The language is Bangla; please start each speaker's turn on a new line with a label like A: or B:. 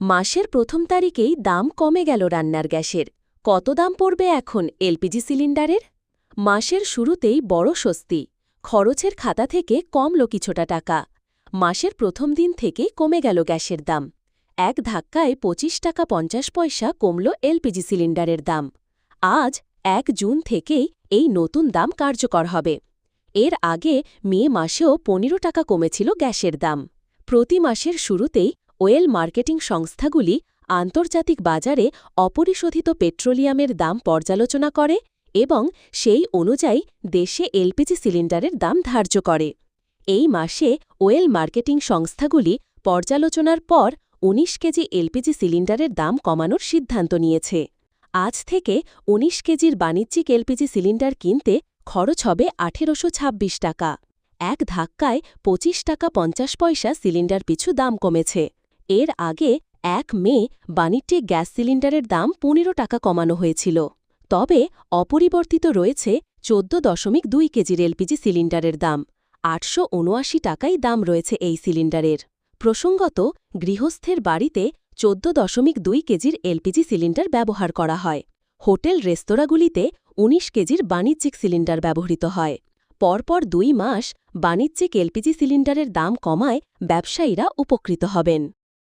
A: মাসের প্রথম তারিখেই দাম কমে গেল রান্নার গ্যাসের। কত দাম পড়বে এখন এলপিজি সিলিন্ডারের? মাসের শুরুতেই বড় স্বস্তি। খরচের খাতা থেকে কমল কিছুটা টাকা। মাসের প্রথম দিন থেকে কমে গেল গ্যাসের দাম। এক ধাক্কায় পঁচিশ টাকা পঞ্চাশ পয়সা কমল এলপিজি সিলিন্ডারের দাম। আজ এক জুন থেকেই এই নতুন দাম কার্যকর হবে। এর আগে মে মাসেও পনেরো টাকা কমেছিল গ্যাসের দাম। প্রতি মাসের শুরুতেই ওয়েল মার্কেটিং সংস্থাগুলি আন্তর্জাতিক বাজারে অপরিশোধিত পেট্রোলিয়ামের দাম পর্যালোচনা করে এবং সেই অনুযায়ী দেশে এলপিজি সিলিন্ডারের দাম ধার্য করে। এই মাসে ওয়েল মার্কেটিং সংস্থাগুলি পর্যালোচনার পর ১৯ কেজি এলপিজি সিলিন্ডারের দাম কমানোর সিদ্ধান্ত নিয়েছে। আজ থেকে ১৯ কেজির বাণিজ্যিক এলপিজি সিলিন্ডার কিনতে খরচ হবে আঠেরোশো ছাব্বিশ টাকা। এক ধাক্কায় ২৫ টাকা পঞ্চাশ পয়সা সিলিন্ডার পিছু দাম কমেছে। এর আগে এক মে বাণিজ্যিক গ্যাস সিলিন্ডারের দাম পনেরো টাকা কমানো হয়েছিল। তবে অপরিবর্তিত রয়েছে চোদ্দ দশমিক দুই কেজির এলপিজি সিলিন্ডারের দাম। আটশো উনআশি টাকাই দাম রয়েছে এই সিলিন্ডারের। প্রসঙ্গত, গৃহস্থের বাড়িতে চোদ্দ দশমিক দুই কেজির এলপিজি সিলিন্ডার ব্যবহার করা হয়। হোটেল রেস্তোরাঁগুলিতে ১৯ কেজির বাণিজ্যিক সিলিন্ডার ব্যবহৃত হয়। পরপর দুই মাস বাণিজ্যিক এলপিজি সিলিন্ডারের দাম কমায় ব্যবসায়ীরা উপকৃত হবেন।